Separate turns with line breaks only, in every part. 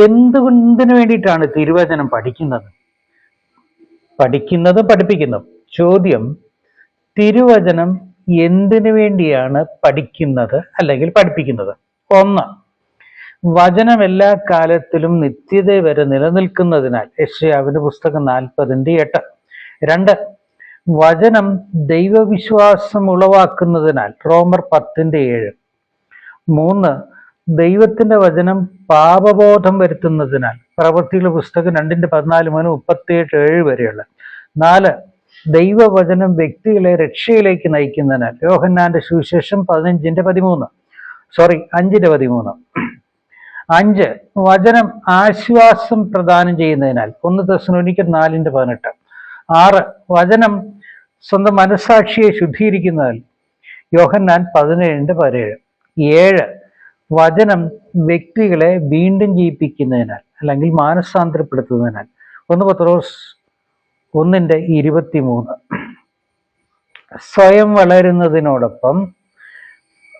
എന്തുകൊണ്ടിന് വേണ്ടിയിട്ടാണ് തിരുവചനം പഠിക്കുന്നത്? പഠിക്കുന്നത് പഠിപ്പിക്കുന്നു. ചോദ്യം തിരുവചനം എന്തിനു വേണ്ടിയാണ് പഠിക്കുന്നത് അല്ലെങ്കിൽ പഠിപ്പിക്കുന്നത്? ഒന്ന് വചനം എല്ലാ കാലത്തിലും നിത്യത വരെ നിലനിൽക്കുന്നതിനാൽ യക്ഷയാവിന്റെ പുസ്തകം നാൽപ്പതിന്റെ എട്ട്. രണ്ട് വചനം ദൈവവിശ്വാസം ഉളവാക്കുന്നതിനാൽ റോമർ പത്തിന്റെ ഏഴ്. മൂന്ന് ദൈവത്തിന്റെ വചനം പാപബോധം വരുത്തുന്നതിനാൽ പ്രവൃത്തികളുടെ പുസ്തകം രണ്ടിന്റെ പതിനാല് മുതൽ മുപ്പത്തിയെട്ട് ഏഴ് വരെയുള്ള. നാല് ദൈവവചനം വ്യക്തികളെ രക്ഷയിലേക്ക് നയിക്കുന്നതിനാൽ യോഹന്നാന്റെ സുവിശേഷം പതിനഞ്ചിന്റെ പതിമൂന്ന്. സോറി അഞ്ചിന്റെ പതിമൂന്ന്. അഞ്ച് വചനം ആശ്വാസം പ്രദാനം ചെയ്യുന്നതിനാൽ ഒന്ന് തെസ്സലോനിക്കർ നാലിന്റെ പതിനെട്ട്. ആറ് വചനം സ്വന്തം മനസാക്ഷിയെ ശുദ്ധീകരിക്കുന്നതിൽ യോഹന്നാൻ പതിനേഴിന്റെ പതിനേഴ്. ഏഴ് വചനം വ്യക്തികളെ വീണ്ടും ജീവിപ്പിക്കുന്നതിനാൽ അല്ലെങ്കിൽ മാനസാന്തരപ്പെടുത്തുന്നതിനാൽ. ഒന്ന് പത്രോസ് ഒന്നിന്റെ ഇരുപത്തിമൂന്ന്. സ്വയം വളരുന്നതിനോടൊപ്പം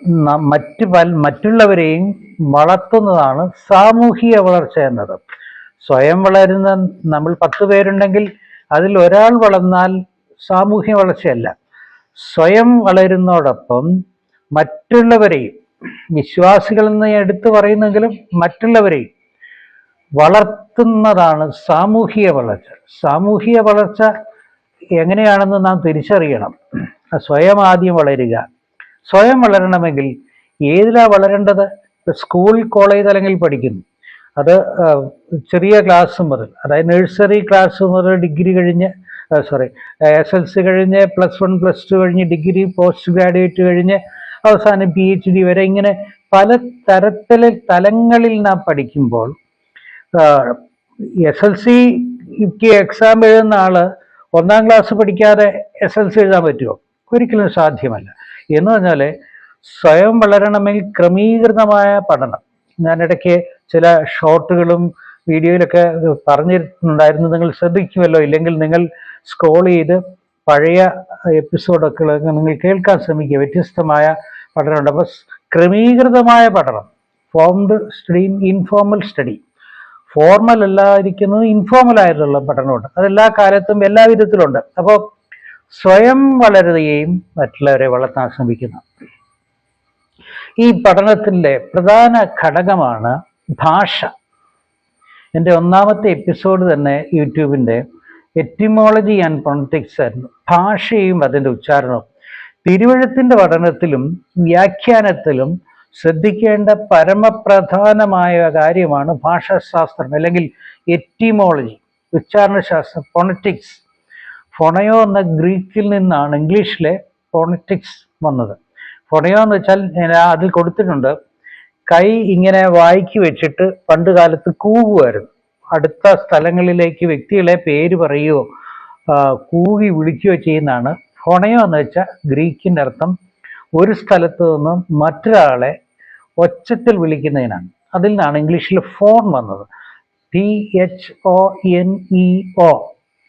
മറ്റു മറ്റ് പല മറ്റുള്ളവരെയും വളർത്തുന്നതാണ് സാമൂഹിക വളർച്ച എന്നത്. സ്വയം വളരുന്ന നമ്മൾ പത്ത് പേരുണ്ടെങ്കിൽ അതിൽ ഒരാൾ വളർന്നാൽ സാമൂഹിക വളർച്ചയല്ല. സ്വയം വളരുന്നതോടൊപ്പം മറ്റുള്ളവരെയും വിശ്വാസികളെന്ന് എടുത്തു പറയുന്നെങ്കിലും മറ്റുള്ളവരെയും വളർത്തുന്നതാണ് സാമൂഹിക വളർച്ച. സാമൂഹിക വളർച്ച എങ്ങനെയാണെന്ന് നാം തിരിച്ചറിയണം. സ്വയം ആദ്യം വളരുക. സ്വയം വളരണമെങ്കിൽ ഏതിലാ വളരേണ്ടത്? സ്കൂൾ കോളേജ് തലങ്ങളിൽ പഠിക്കുന്നു. അത് ചെറിയ ക്ലാസ് മുതൽ അതായത് നഴ്സറി ക്ലാസ് മുതൽ ഡിഗ്രി കഴിഞ്ഞ് സോറി എസ് എൽ സി കഴിഞ്ഞ് പ്ലസ് വൺ പ്ലസ് ടു കഴിഞ്ഞ് ഡിഗ്രി പോസ്റ്റ് ഗ്രാജുവേറ്റ് കഴിഞ്ഞ് അവസാനം പി എച്ച് ഡി വരെ ഇങ്ങനെ പല തരത്തിലെ തലങ്ങളിൽ നാം പഠിക്കുമ്പോൾ എസ് എൽ സിക്ക് എക്സാം എഴുതുന്ന ആൾ ഒന്നാം ക്ലാസ് പഠിക്കാതെ എസ് എൽ സി എഴുതാൻ പറ്റുമോ? ഒരിക്കലും സാധ്യമല്ല. എന്ന് പറഞ്ഞാൽ സ്വയം വളരണമെങ്കിൽ ക്രമീകൃതമായ പഠനം. ഞാനിടയ്ക്ക് ചില ഷോർട്ടുകളും വീഡിയോയിലൊക്കെ പറഞ്ഞിട്ടുണ്ടായിരുന്നു. നിങ്ങൾ ശ്രദ്ധിക്കുമല്ലോ? ഇല്ലെങ്കിൽ നിങ്ങൾ സ്ക്രോൾ ചെയ്ത് പഴയ എപ്പിസോഡൊക്കെ നിങ്ങൾ കേൾക്കാൻ ശ്രമിക്കുക. വ്യത്യസ്തമായ പഠനമുണ്ട്. അപ്പോൾ ക്രമീകൃതമായ പഠനം. Formed stream informal study formal അല്ലാതിരിക്കുന്നത് informal ആയിട്ടുള്ള പഠനമുണ്ട്. അതെല്ലാ കാലത്തും എല്ലാ വിധത്തിലുണ്ട്. അപ്പോൾ സ്വയം വളരുകയും മറ്റുള്ളവരെ വളർത്താൻ ശ്രമിക്കുന്നു. ഈ പഠനത്തിന്റെ പ്രധാന ഘടകമാണ് ഭാഷ. എന്റെ ഒന്നാമത്തെ എപ്പിസോഡ് തന്നെ യൂട്യൂബിന്റെ എറ്റിമോളജി ആൻഡ് പൊളിറ്റിക്സ് ആയിരുന്നു. ഭാഷയും അതിന്റെ ഉച്ചാരണവും. തിരുവഴുത്തിന്റെ പഠനത്തിലും വ്യാഖ്യാനത്തിലും ശ്രദ്ധിക്കേണ്ട പരമപ്രധാനമായ കാര്യമാണ് ഭാഷാശാസ്ത്രം അല്ലെങ്കിൽ എറ്റിമോളജി ഉച്ചാരണശാസ്ത്രം പൊണിറ്റിക്സ് ഫൊണയോ എന്ന ഗ്രീക്കിൽ നിന്നാണ് ഇംഗ്ലീഷിലെ പൊണിറ്റിക്സ് വന്നത്. ഫൊണയോ എന്ന് വെച്ചാൽ അതിൽ കൊടുത്തിട്ടുണ്ട്. കൈ ഇങ്ങനെ വായിക്ക് വെച്ചിട്ട് പണ്ട് കാലത്ത് കൂവുമായിരുന്നു. അടുത്ത സ്ഥലങ്ങളിലേക്ക് വ്യക്തികളെ പേര് പറയുകയോ കൂകി വിളിക്കുകയോ ചെയ്യുന്നതാണ്. ഫൊണയോ എന്ന് വെച്ചാൽ ഗ്രീക്കിന്റെ അർത്ഥം ഒരു സ്ഥലത്ത് നിന്നും മറ്റൊരാളെ ഒച്ചത്തിൽ വിളിക്കുന്നതിനാണ്. അതിൽ നിന്നാണ് ഇംഗ്ലീഷിൽ ഫോൺ വന്നത്. T H O N E O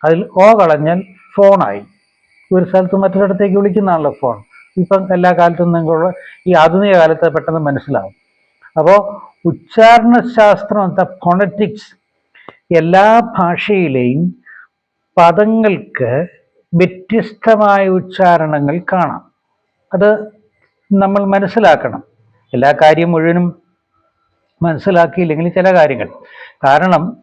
അതിൽ ഓ കളഞ്ഞാൽ ഫോണായി ഒരു സ്ഥലത്ത് മറ്റൊരിടത്തേക്ക് വിളിക്കുന്നതാണല്ലോ ഫോൺ ഇപ്പം എല്ലാ കാലത്തും നിങ്ങളുടെ ഈ ആധുനിക കാലത്ത് പെട്ടെന്ന് മനസ്സിലാവും. അപ്പോൾ ഉച്ചാരണ ശാസ്ത്രം എന്താ ഫോണറ്റിക്സ് എല്ലാ ഭാഷയിലെയും പദങ്ങൾക്ക് വ്യത്യസ്തമായ ഉച്ചാരണങ്ങൾ കാണാം. അത് നമ്മൾ മനസ്സിലാക്കണം. എല്ലാ കാര്യം മുഴുവനും മനസ്സിലാക്കിയില്ലെങ്കിൽ ചില കാര്യങ്ങൾ. കാരണം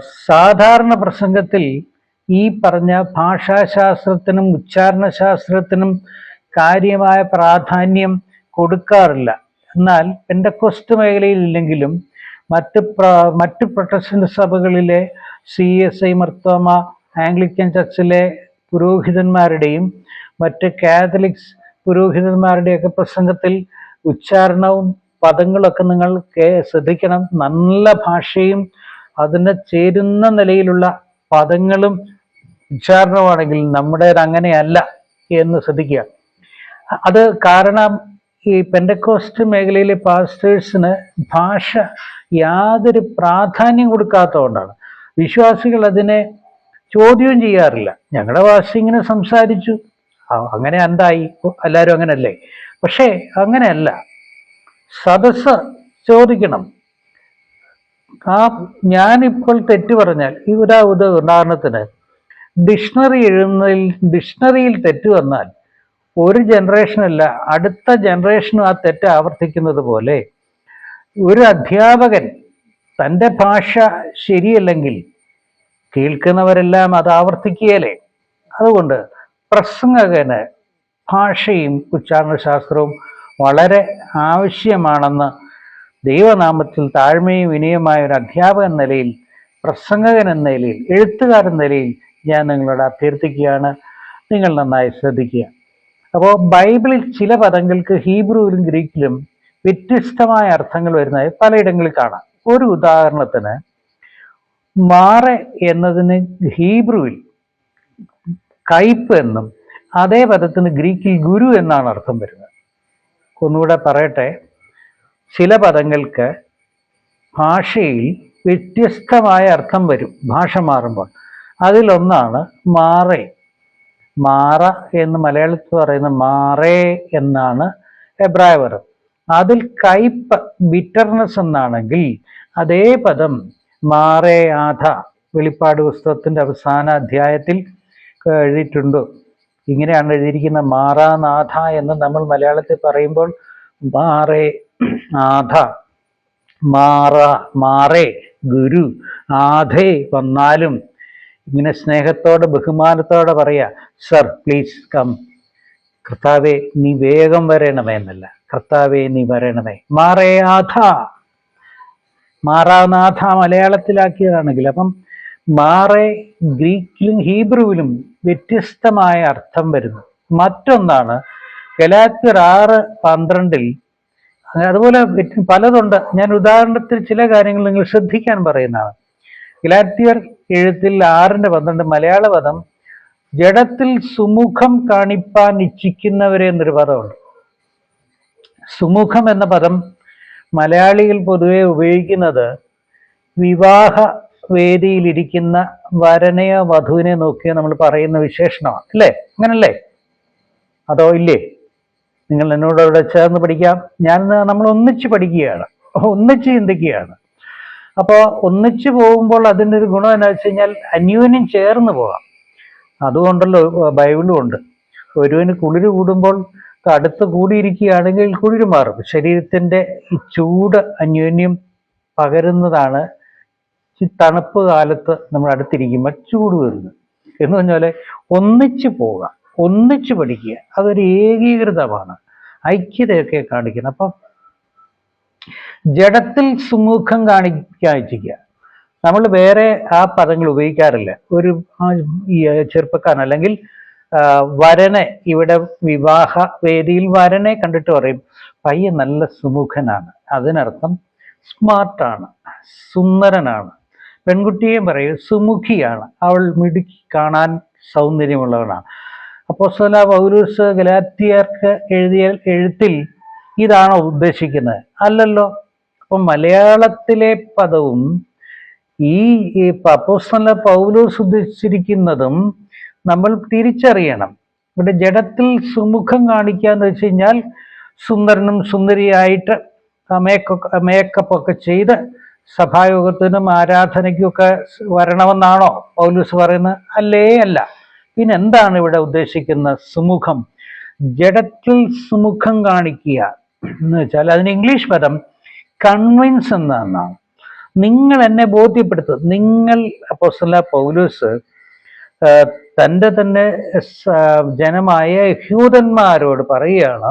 സാധാരണ പ്രസംഗത്തിൽ ഈ പറഞ്ഞ ഭാഷാശാസ്ത്രത്തിനും ഉച്ചാരണശാസ്ത്രത്തിനും കാര്യമായ പ്രാധാന്യം കൊടുക്കാറില്ല. എന്നാൽ പെൻഡക്കോസ്റ്റ് മേഖലയിൽ ഇല്ലെങ്കിലും മറ്റ് മറ്റ് Protestant സഭകളിലെ C S I Marthoma Anglican ചർച്ചിലെ പുരോഹിതന്മാരുടെയും മറ്റ് കാത്തലിക്സ് പുരോഹിതന്മാരുടെയൊക്കെ പ്രസംഗത്തിൽ ഉച്ചാരണവും പദങ്ങളൊക്കെ നിങ്ങൾ ശ്രദ്ധിക്കണം. നല്ല ഭാഷയും അതിനെ ചേരുന്ന നിലയിലുള്ള പദങ്ങളും ഉച്ചാരണമാണെങ്കിൽ നമ്മുടേത് അങ്ങനെയല്ല എന്ന് ശ്രദ്ധിക്കുക. അത് കാരണം ഈ പെൻഡക്കോസ്റ്റ് മേഖലയിലെ പാസ്റ്റേഴ്സിന് ഭാഷ യാതൊരു പ്രാധാന്യം കൊടുക്കാത്തതുകൊണ്ടാണ്. വിശ്വാസികൾ അതിനെ ചോദ്യവും ചെയ്യാറില്ല. ഞങ്ങളുടെ ഭാഷ ഇങ്ങനെ സംസാരിച്ചു. അങ്ങനെ എന്തായി എല്ലാവരും അങ്ങനല്ലേ? പക്ഷേ അങ്ങനെയല്ല. സദസ്സ് ചോദിക്കണം. ആ ഞാനിപ്പോൾ തെറ്റ് പറഞ്ഞാൽ ഈ ഒരു ഉദ- ഉദാഹരണത്തിന് ഡിക്ഷണറി എഴുതുന്നതിൽ ഡിക്ഷണറിയിൽ തെറ്റ് വന്നാൽ ഒരു ജനറേഷനല്ല അടുത്ത ജനറേഷനും ആ തെറ്റ് ആവർത്തിക്കുന്നത് പോലെ ഒരു അധ്യാപകൻ തന്റെ ഭാഷ ശരിയല്ലെങ്കിൽ കേൾക്കുന്നവരെല്ലാം അത് ആവർത്തിക്കുകയല്ലേ? അതുകൊണ്ട് പ്രസംഗകന് ഭാഷയും ഉച്ചാരണശാസ്ത്രവും വളരെ ആവശ്യമാണെന്ന് ദൈവനാമത്തിൽ താഴ്മയും വിനയമായ ഒരു അധ്യാപകൻ നിലയിൽ പ്രസംഗകൻ എന്ന നിലയിൽ എഴുത്തുകാരൻ നിലയിൽ ഞാൻ നിങ്ങളോട് അഭ്യർത്ഥിക്കുകയാണ്. നിങ്ങൾ നന്നായി ശ്രദ്ധിക്കുക. അപ്പോൾ ബൈബിളിൽ ചില പദങ്ങൾക്ക് ഹീബ്രുവിലും ഗ്രീക്കിലും വ്യത്യസ്തമായ അർത്ഥങ്ങൾ വരുന്നതായി പലയിടങ്ങളിൽ കാണാം. ഒരു ഉദാഹരണത്തിന് മാറെ എന്നതിന് ഹീബ്രുവിൽ കയ്പ് എന്നും അതേ പദത്തിന് ഗ്രീക്കിൽ ഗുരു എന്നാണ് അർത്ഥം വരുന്നത്. ഒന്നുകൂടെ പറയട്ടെ ചില പദങ്ങൾക്ക് ഭാഷയിൽ വ്യത്യസ്തമായ അർത്ഥം വരും ഭാഷ മാറുമ്പോൾ. അതിലൊന്നാണ് മാറേ. മാറ എന്ന് മലയാളത്തിൽ പറയുന്ന മാറേ എന്നാണ് എബ്രായ അതിൽ കയ്പ് ബിറ്റർനെസ് എന്നാണെങ്കിൽ അതേ പദം മാറേ ആധ വെളിപ്പാട് പുസ്തകത്തിന്റെ അവസാന അധ്യായത്തിൽ എഴുതിയിട്ടുണ്ട്. ഇങ്ങനെയാണ് എഴുതിയിരിക്കുന്ന മാറാനാഥ എന്ന് നമ്മൾ മലയാളത്തിൽ പറയുമ്പോൾ മാറേ ആധ മാറ മാറേ ഗുരു ആധേ വന്നാലും ഇങ്ങനെ സ്നേഹത്തോടെ ബഹുമാനത്തോടെ പറയാ സർ പ്ലീസ് കം കർത്താവെ നീ വേഗം വരണമേ എന്നല്ല. കർത്താവെ നീ വരണമേ. മാറേ ആധ. മാറാനാഥ മലയാളത്തിലാക്കിയതാണെങ്കിൽ അപ്പം മാറെ ഗ്രീക്കിലും ഹീബ്രുവിലും വ്യത്യസ്തമായ അർത്ഥം വരുന്നു. മറ്റൊന്നാണ് ഗലാത്യർ ആറ് പന്ത്രണ്ടിൽ അതുപോലെ പലതുണ്ട്. ഞാൻ ഉദാഹരണത്തിൽ ചില കാര്യങ്ങൾ നിങ്ങൾ ശ്രദ്ധിക്കാൻ പറയുന്നതാണ്. ഗലാത്യർ എഴുത്തിൽ ആറിന്റെ പന്ത്രണ്ട് മലയാള പദം ജഡത്തിൽ സുമുഖം കാണിപ്പാൻ ഇച്ഛിക്കുന്നവരെ എന്നൊരു പദമുണ്ട്. സുമുഖം എന്ന പദം മലയാളികൾ പൊതുവെ ഉപയോഗിക്കുന്നത് വിവാഹ വേദിയിലിരിക്കുന്ന വരനെയോ വധുവിനെ നോക്കിയോ നമ്മൾ പറയുന്ന വിശേഷണമാണ്. അല്ലേ? അങ്ങനല്ലേ? അതോ ഇല്ലേ? നിങ്ങൾ എന്നോട് അവിടെ ചേർന്ന് പഠിക്കാം. ഞാൻ നമ്മൾ ഒന്നിച്ച് പഠിക്കുകയാണ്. ഒന്നിച്ച് ചിന്തിക്കുകയാണ്. അപ്പോൾ ഒന്നിച്ച് പോകുമ്പോൾ അതിന്റെ ഒരു ഗുണം എന്താ വെച്ച് കഴിഞ്ഞാൽ അന്യോന്യം ചേർന്ന് പോകാം. അതുകൊണ്ടല്ലോ ബൈബിളും ഉണ്ട്. ഒരുവന് കുളിര് കൂടുമ്പോൾ അടുത്ത് കൂടിയിരിക്കുകയാണെങ്കിൽ കുളിര് മാറും. ശരീരത്തിന്റെ ഈ ചൂട് അന്യോന്യം പകരുന്നതാണ് ഈ തണുപ്പ് കാലത്ത് നമ്മൾ അടുത്തിരിക്കുമ്പോൾ ചൂട് വരുന്നത്. എന്ന് പറഞ്ഞാൽ ഒന്നിച്ച് പോവുക ഒന്നിച്ച് പഠിക്കുക അതൊരു ഏകീകൃതമാണ്. ഐക്യതയൊക്കെ കാണിക്കുന്നത് അപ്പം ജഡത്തിൽ സുമുഖം കാണിക്കാതിരിക്കുക. നമ്മൾ വേറെ ആ പദങ്ങൾ ഉപയോഗിക്കാറില്ല. ഒരു ഈ ചെറുപ്പക്കാരൻ അല്ലെങ്കിൽ വരനെ ഇവിടെ വിവാഹ വേദിയിൽ വരനെ കണ്ടിട്ട് പറയും പയ്യൻ നല്ല സുമുഖനാണ്. അതിനർത്ഥം സ്മാർട്ടാണ് സുന്ദരനാണ്. പെൺകുട്ടിയെ പറയും സുമുഖിയാണ്. അവൾ മിടുക്കി കാണാൻ സൗന്ദര്യമുള്ളവനാണ് അപ്പോസ്തല പൗരൂസ് ഗലാത്തിയർക്ക് എഴുതിയ എഴുത്തിൽ ഇതാണോ ഉദ്ദേശിക്കുന്നത്. അല്ലല്ലോ അപ്പം മലയാളത്തിലെ പദവും ഈ അപ്പോസ്തല പൗലൂസ് ഉദ്ദേശിച്ചിരിക്കുന്നതും നമ്മൾ തിരിച്ചറിയണം. ഇവിടെ ജഡത്തിൽ സുമുഖം കാണിക്കുക എന്ന് വെച്ച് കഴിഞ്ഞാൽ സുന്ദരനും സുന്ദരിയായിട്ട് മേക്കപ്പ് മേക്കപ്പ് ഒക്കെ ചെയ്ത് സഭായോഗത്തിനും ആരാധനയ്ക്കും ഒക്കെ വരണമെന്നാണോ പൗലൂസ് പറയുന്നത്? അല്ലേ അല്ല. പിന്നെ എന്താണ് ഇവിടെ ഉദ്ദേശിക്കുന്ന സുമുഖം? ജഡത്തിൽ സുമുഖം കാണിക്കുക എന്ന് വെച്ചാൽ അതിന് ഇംഗ്ലീഷ് പദം കൺവിൻസ് എന്നാണ്. നിങ്ങൾ എന്നെ ബോധ്യപ്പെടുത്തും. നിങ്ങൾ അപ്പോസ്തല പൗലൂസ് തന്റെ തന്നെ ജനമായ യഹൂദന്മാരോട് പറയുകയാണ്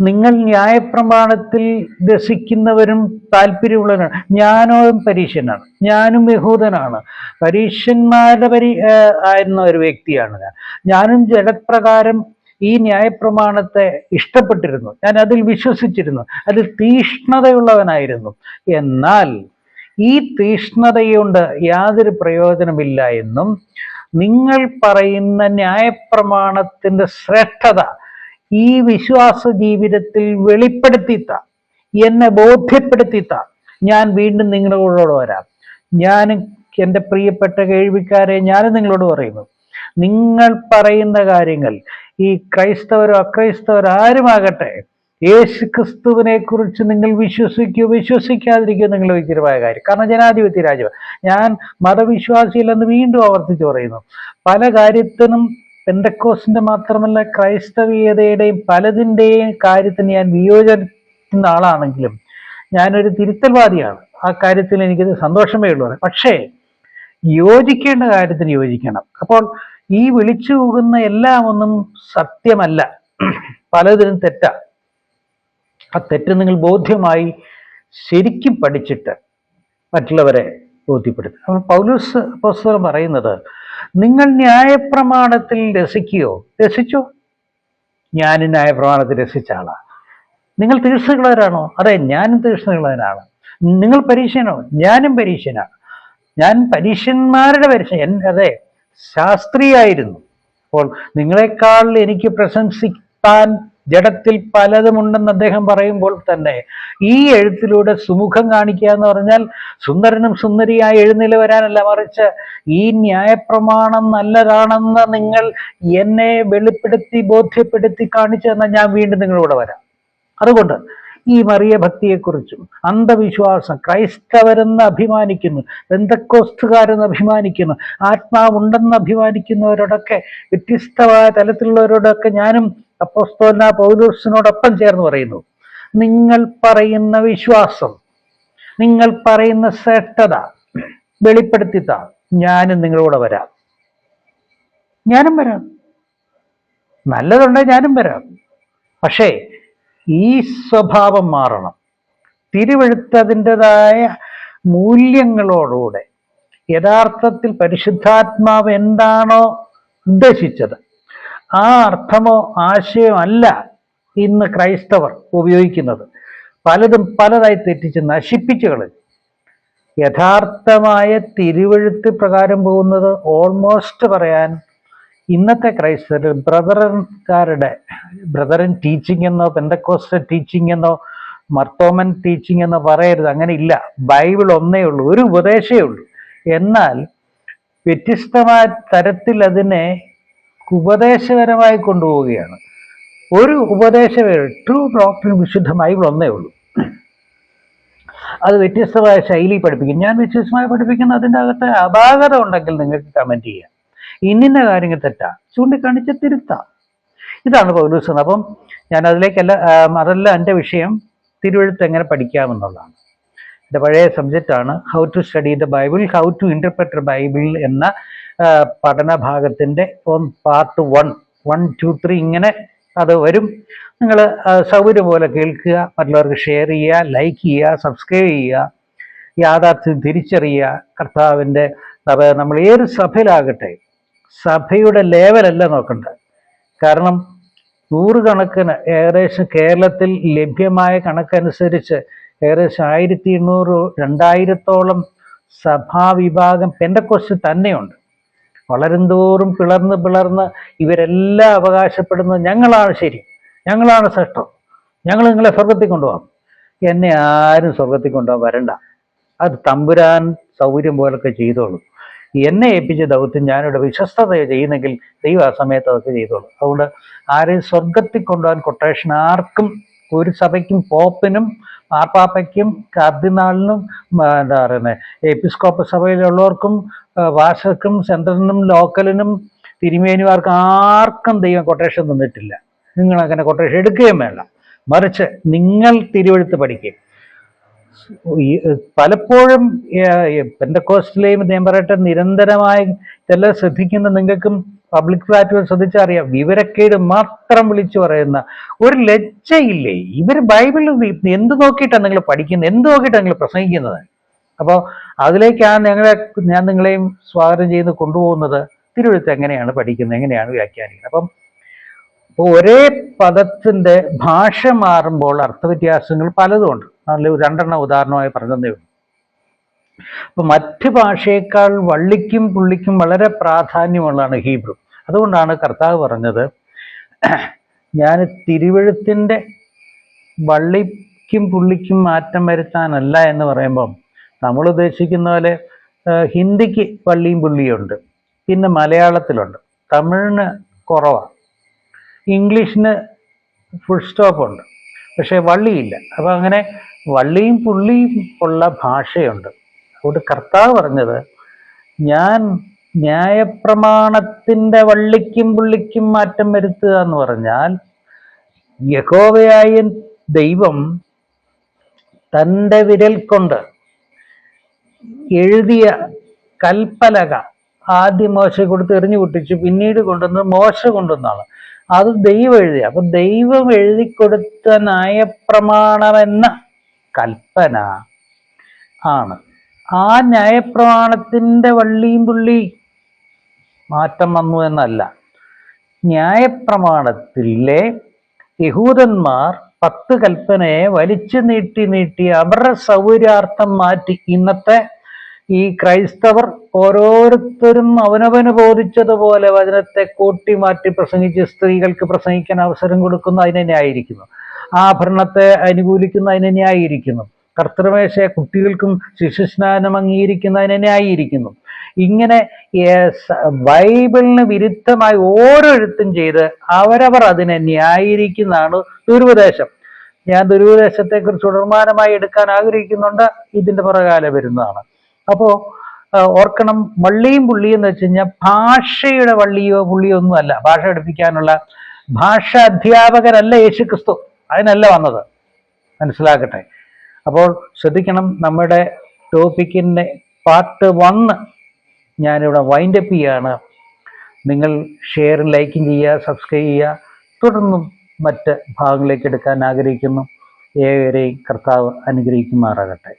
നിങ്ങൾ ന്യായപ്രമാണത്തിൽ രസിക്കുന്നവരും താല്പര്യമുള്ളവരാണ്. ഞാനോ പരീക്ഷനാണ്. ഞാനും യഹൂദനാണ്. പരീക്ഷന്മാരുടെ പരി ആയിരുന്ന ഒരു വ്യക്തിയാണ് ഞാൻ. ഞാനും ജഡപ്രകാരം ഈ ന്യായപ്രമാണത്തെ ഇഷ്ടപ്പെട്ടിരുന്നു. ഞാൻ അതിൽ വിശ്വസിച്ചിരുന്നു. അതിൽ തീഷ്ണതയുള്ളവനായിരുന്നു. എന്നാൽ ഈ തീഷ്ണതയുണ്ട് യാതൊരു പ്രയോജനമില്ല എന്നും നിങ്ങൾ പറയുന്ന ന്യായപ്രമാണത്തിന്റെ ശ്രേഷ്ഠത ഈ വിശ്വാസ ജീവിതത്തിൽ വെളിപ്പെടുത്തിത്ത എന്നെ ബോധ്യപ്പെടുത്തിത്ത. ഞാൻ വീണ്ടും നിങ്ങളോട് വരാം. ഞാൻ എന്റെ പ്രിയപ്പെട്ട കേൾവിക്കാരെ ഞാനും നിങ്ങളോട് പറയുന്നു. നിങ്ങൾ പറയുന്ന കാര്യങ്ങൾ ഈ ക്രൈസ്തവരോ അക്രൈസ്തവരോ ആരുമാകട്ടെ യേശു ക്രിസ്തുവിനെ കുറിച്ച് നിങ്ങൾ വിശ്വസിക്കുകയോ വിശ്വസിക്കാതിരിക്കുകയോ നിങ്ങൾ വിചിരമായ കാര്യം. കാരണം ജനാധിപത്യ രാജ്യം ഞാൻ മതവിശ്വാസിയില്ലെന്ന് വീണ്ടും ആവർത്തിച്ച് പറയുന്നു. പല കാര്യത്തിനും പെന്തക്കോസിന്റെ മാത്രമല്ല ക്രൈസ്തവീയതയുടെയും പലതിന്റെയും കാര്യത്തിന് ഞാൻ വിയോജിക്കുന്ന ആളാണെങ്കിലും ഞാനൊരു തിരുത്തൽവാദിയാണ്. ആ കാര്യത്തിൽ എനിക്ക് സന്തോഷമേ ഉള്ളൂ. പക്ഷേ യോജിക്കേണ്ട കാര്യത്തിന് യോജിക്കണം. അപ്പോൾ ഈ വിളിച്ചു പോകുന്ന എല്ലാം ഒന്നും സത്യമല്ല. പലതിനും തെറ്റാ. ആ തെറ്റ് നിങ്ങൾ ബോധ്യമായി ശരിക്കും പഠിച്ചിട്ട് മറ്റുള്ളവരെ ബോധ്യപ്പെടുത്തുക. പൗലൂസ് പുസ്തകം പറയുന്നത് നിങ്ങൾ ന്യായപ്രമാണത്തിൽ രസിക്കുകയോ? രസിച്ചോ? ഞാൻ ന്യായപ്രമാണത്തിൽ രസിച്ച ആളാണ് നിങ്ങൾ തീർച്ചകളവരാണോ അതെ ഞാനും തീർച്ചകളവനാണ് നിങ്ങൾ പരീക്ഷനോ? ഞാനും പരീക്ഷനാണ് ഞാൻ പരീക്ഷന്മാരുടെ പരീക്ഷ അതെ ശാസ്ത്രീയായിരുന്നു. അപ്പോൾ നിങ്ങളെക്കാൾ എനിക്ക് പ്രശംസിക്കാൻ ജഡത്തിൽ പലതുമുണ്ടെന്ന് അദ്ദേഹം പറയുമ്പോൾ തന്നെ ഈ എഴുത്തിലൂടെ സുമുഖം കാണിക്കുക എന്ന് പറഞ്ഞാൽ സുന്ദരനും സുന്ദരിയായി എഴുന്നേൽ വരാനല്ല മറിച്ച് ഈ ന്യായപ്രമാണം നല്ലതാണെന്ന് നിങ്ങൾ എന്നെ വെളിപ്പെടുത്തി ബോധ്യപ്പെടുത്തി കാണിച്ചു തന്നാൽ ഞാൻ വീണ്ടും നിങ്ങളിവിടെ വരാം. അതുകൊണ്ട് ഈ മറിയ ഭക്തിയെക്കുറിച്ചും അന്ധവിശ്വാസം ക്രൈസ്തവരെന്ന് അഭിമാനിക്കുന്നു ബന്ധക്കോസ്തുകാരെന്ന് അഭിമാനിക്കുന്നു ആത്മാവുണ്ടെന്ന് അഭിമാനിക്കുന്നവരോടൊക്കെ വ്യത്യസ്തമായ തലത്തിലുള്ളവരോടൊക്കെ ഞാനും അപ്പോസ്തോല പൗലൂസിനോടൊപ്പം ചേർന്ന് പറയുന്നു നിങ്ങൾ പറയുന്ന വിശ്വാസം നിങ്ങൾ പറയുന്ന ശ്രേഷ്ഠത വെളിപ്പെടുത്തിത്താ ഞാനും നിങ്ങളോട് വരാം. ഞാനും വരാം. നല്ലതുണ്ടെങ്കിൽ ഞാനും വരാം. പക്ഷേ ഈ സ്വഭാവം മാറണം. തിരുവെഴുത്തതിന്റെതായ മൂല്യങ്ങളോടുകൂടെ യഥാർത്ഥത്തിൽ പരിശുദ്ധാത്മാവ് എന്താണോ ഉദ്ദേശിച്ചത് ആ അർത്ഥമോ ആശയമോ അല്ല ഇന്ന് ക്രൈസ്തവർ ഉപയോഗിക്കുന്നത്. പലതും പലതായി തെറ്റിച്ച് നശിപ്പിച്ചു യഥാർത്ഥമായ തിരുവഴുത്ത് പ്രകാരം പോകുന്നത് ഓൾമോസ്റ്റ് പറയാൻ ഇന്നത്തെ ക്രൈസ്തവർ ബ്രദറൻകാരുടെ ബ്രദറൻ ടീച്ചിങ് എന്നോ പെന്തക്കോസ്റ്റൽ ടീച്ചിങ് എന്നോ മർത്തോമൻ ടീച്ചിങ് എന്നോ പറയരുത്. അങ്ങനെ ഇല്ല. ബൈബിൾ ഒന്നേ ഉള്ളൂ. ഒരു ഉപദേശമേ ഉള്ളൂ. എന്നാൽ വ്യത്യസ്തമായ തരത്തിൽ അതിനെ ഉപദേശപരമായി കൊണ്ടുപോവുകയാണ്. ഒരു ഉപദേശമേ ട്രൂ ഡോക്ടറിന് വിശുദ്ധമായി ഒന്നേ ഉള്ളൂ. അത് വ്യത്യസ്തമായ ശൈലി പഠിപ്പിക്കും ഞാൻ വ്യത്യസ്തമായി പഠിപ്പിക്കുന്ന അതിന്റെ അകത്ത് അപാകത ഉണ്ടെങ്കിൽ നിങ്ങൾക്ക് കമന്റ് ചെയ്യാം. ഇന്നിന്ന കാര്യങ്ങൾ തെറ്റാ. ചൂണ്ടിക്കാണിച്ച് തിരുത്താം. ഇതാണ് പൗലൂസ് അപ്പം ഞാൻ അതിലേക്കല്ല അതല്ല എന്റെ വിഷയം. തിരുവഴുത്ത് എങ്ങനെ പഠിക്കാമെന്നുള്ളതാണ്. എന്റെ പഴയ സബ്ജക്റ്റാണ് how to study the Bible how to interpret Bible എന്ന പഠന ഭാഗത്തിന്റെ part one one two three ഇങ്ങനെ അത് വരും. നിങ്ങൾ സൗകര്യം പോലെ കേൾക്കുക മറ്റുള്ളവർക്ക് ഷെയർ ചെയ്യുക ലൈക്ക് ചെയ്യുക സബ്സ്ക്രൈബ് ചെയ്യുക യാഥാർത്ഥ്യം തിരിച്ചറിയുക. കർത്താവിന്റെ സഭ നമ്മൾ ഏത് സഭയിലാകട്ടെ സഭയുടെ ലേവലല്ല നോക്കേണ്ടത് കാരണം നൂറുകണക്കിന് ഏകദേശം കേരളത്തിൽ ലഭ്യമായ കണക്കനുസരിച്ച് ഏകദേശം ആയിരത്തി എണ്ണൂറ് രണ്ടായിരത്തോളം സഭാവിഭാഗം പെന്തക്കൊസ്റ്റ് തന്നെയുണ്ട്. വളരുന്തോറും പിളർന്ന് പിളർന്ന് ഇവരെല്ലാം അവകാശപ്പെടുന്ന ഞങ്ങളാണ് ശരി. ഞങ്ങളാണ് ശ്രേഷ്ഠം. ഞങ്ങൾ നിങ്ങളെ സ്വർഗത്തിൽ കൊണ്ടുപോകാം. എന്നെ ആരും സ്വർഗത്തിൽ കൊണ്ടുപോകാൻ വരണ്ട. അത് തമ്പുരാൻ സൗകര്യം പോലൊക്കെ ചെയ്തോളൂ. എന്നെ ഏൽപ്പിച്ച ദൗത്യം ഞാനിവിടെ വിശ്വസ്തത ചെയ്യുന്നെങ്കിൽ ദൈവം ആ സമയത്ത് അതൊക്കെ ചെയ്തോളൂ. അതുകൊണ്ട് ആരെയും സ്വർഗത്തിൽ കൊണ്ടുപോകാൻ കൊട്ടേഷൻ ആർക്കും ഒരു സഭയ്ക്കും പോപ്പിനും മാർപ്പാപ്പയ്ക്കും കർദിനാളിനും എന്താ പറയുന്നത് എപ്പിസ്കോപ്പ സഭയിലുള്ളവർക്കും ആ, സെൻട്രലിനും ലോക്കലിനും തിരുമേനിമാർക്കും ആർക്കും ദൈവം കൊട്ടേഷൻ തന്നിട്ടില്ല. നിങ്ങൾ അങ്ങനെ കൊട്ടേഷൻ എടുക്കുകയും വേണ്ട. മറിച്ച് നിങ്ങൾ തിരുവഴുത്ത് പഠിക്കുകയും പലപ്പോഴും പെന്തക്കോസ്റ്റിലെയും ഞാൻ പറയട്ടെ നിരന്തരമായി ചില ശ്രദ്ധിക്കുന്ന നിങ്ങൾക്കും പബ്ലിക് ഫ്ലാറ്റുകൾ ശ്രദ്ധിച്ചറിയാം. വിവരക്കേട് മാത്രം വിളിച്ചു പറയുന്ന ഒരു ലജ്ജയില്ലേ? ഇവർ ബൈബിളിൽ എന്ത് നോക്കിയിട്ടാണ് നിങ്ങൾ പഠിക്കുന്നത്? എന്ത് നോക്കിയിട്ടാണ് നിങ്ങൾ പ്രസംഗിക്കുന്നത്? അപ്പോൾ അതിലേക്കാണ് ഞങ്ങളെ ഞാൻ നിങ്ങളെയും സ്വാഗതം ചെയ്ത് കൊണ്ടുപോകുന്നത്. തിരുവഴുത്ത് എങ്ങനെയാണ് പഠിക്കുന്നത്? എങ്ങനെയാണ് വ്യാഖ്യാനിക്കുന്നത്? അപ്പം ഒരേ പദത്തിന്റെ ഭാഷ മാറുമ്പോൾ അർത്ഥവ്യത്യാസങ്ങൾ പലതുമുണ്ട്. അതിൽ രണ്ടെണ്ണം ഉദാഹരണമായി പറഞ്ഞതേ ഉള്ളൂ. അപ്പൊ മറ്റ് ഭാഷയേക്കാൾ വള്ളിക്കും പുള്ളിക്കും വളരെ പ്രാധാന്യമുള്ളതാണ് ഹീബ്രു. അതുകൊണ്ടാണ് കർത്താവ് പറഞ്ഞത് ഞാൻ തിരുവഴുത്തിന്റെ വള്ളിക്കും പുള്ളിക്കും മാറ്റം വരുത്താനല്ല എന്ന് പറയുമ്പം നമ്മൾ ഉദ്ദേശിക്കുന്ന പോലെ ഹിന്ദിക്ക് വള്ളിയും പുള്ളിയുണ്ട് പിന്നെ മലയാളത്തിലുണ്ട്. തമിഴിന് കുറവാണ് ഇംഗ്ലീഷിന് ഫുൾ സ്റ്റോപ്പ് ഉണ്ട്. പക്ഷേ വള്ളിയില്ല. അപ്പോൾ അങ്ങനെ വള്ളിയും പുള്ളിയും ഉള്ള ഭാഷയുണ്ട്. അതുകൊണ്ട് കർത്താവ് പറഞ്ഞത് ഞാൻ ന്യായപ്രമാണത്തിന്റെ വള്ളിക്കും പുള്ളിക്കും മാറ്റം വരുത്തുക എന്ന് പറഞ്ഞാൽ യഹോവയായ ദൈവം തന്റെ വിരൽ കൊണ്ട് എഴുതിയ കൽപ്പലക ആദ്യം മോശ കൊടുത്ത് എറിഞ്ഞു പൊട്ടിച്ചു പിന്നീട് കൊണ്ടുവന്ന് മോശ കൊണ്ടുവന്നാണ്. അത് ദൈവം എഴുതി അപ്പൊ ദൈവം എഴുതി കൊടുത്ത നയപ്രമാണമെന്ന കൽപ്പന ആണ്. ആ ന്യായപ്രമാണത്തിന്റെ വള്ളിയും പുള്ളി മാറ്റം വന്നു എന്നല്ല. ന്യായപ്രമാണത്തിലെ യഹൂദന്മാർ പത്ത് കൽപ്പനയെ വലിച്ചു നീട്ടി നീട്ടി അവരുടെ സൗകര്യാർത്ഥം മാറ്റി. ഇന്നത്തെ ഈ ക്രൈസ്തവർ ഓരോരുത്തരും അവനവന് ബോധിച്ചതുപോലെ വചനത്തെ കൂട്ടി മാറ്റി പ്രസംഗിച്ച് സ്ത്രീകൾക്ക് പ്രസംഗിക്കാൻ അവസരം കൊടുക്കുന്നു അതിനെ ന്യായീകരിക്കുന്നു. ആഭരണത്തെ അനുകൂലിക്കുന്നു അതിനെ ന്യായീകരിക്കുന്നു. കർത്തൃമേശയെ കുട്ടികൾക്കും ശിശുസ്നാനം അംഗീകരിക്കുന്നതിനെ ന്യായീകരിക്കുന്നു ഇങ്ങനെ ബൈബിളിന് വിരുദ്ധമായി ഓരോ എഴുത്തും ചെയ്ത് അവരവർ അതിനെ ന്യായീകരിക്കുന്നതാണ് ദുരുപദേശം. ഞാൻ ദുരുപദേശത്തെക്കുറിച്ച് തുടർമാനമായി എടുക്കാൻ ആഗ്രഹിക്കുന്നുണ്ട്. ഇതിന്റെ പുറകാലെ വരുന്നതാണ്. അപ്പോ ഓർക്കണം വള്ളിയും പുള്ളിയും എന്ന് വെച്ച് കഴിഞ്ഞാൽ ഭാഷയുടെ വള്ളിയോ പുള്ളിയോ ഒന്നും അല്ല. ഭാഷ പഠിപ്പിക്കാനുള്ള ഭാഷ അധ്യാപകരല്ല യേശു ക്രിസ്തു അതിനല്ല വന്നത്. മനസ്സിലാക്കട്ടെ. അപ്പോൾ ശ്രദ്ധിക്കണം നമ്മുടെ ടോപ്പിക്കിന്റെ പാർട്ട് വണ്ണ് ഞാനിവിടെ വൈൻഡപ്പ് ചെയ്യാണ്. നിങ്ങൾ ഷെയറും ലൈക്കും ചെയ്യുക സബ്സ്ക്രൈബ് ചെയ്യുക. തുടർന്നും മറ്റ് ഭാഗങ്ങളിലേക്ക് എടുക്കാൻ ആഗ്രഹിക്കുന്നു. ഏവരെയും കർത്താവ് അനുഗ്രഹിക്കുമാറാകട്ടെ.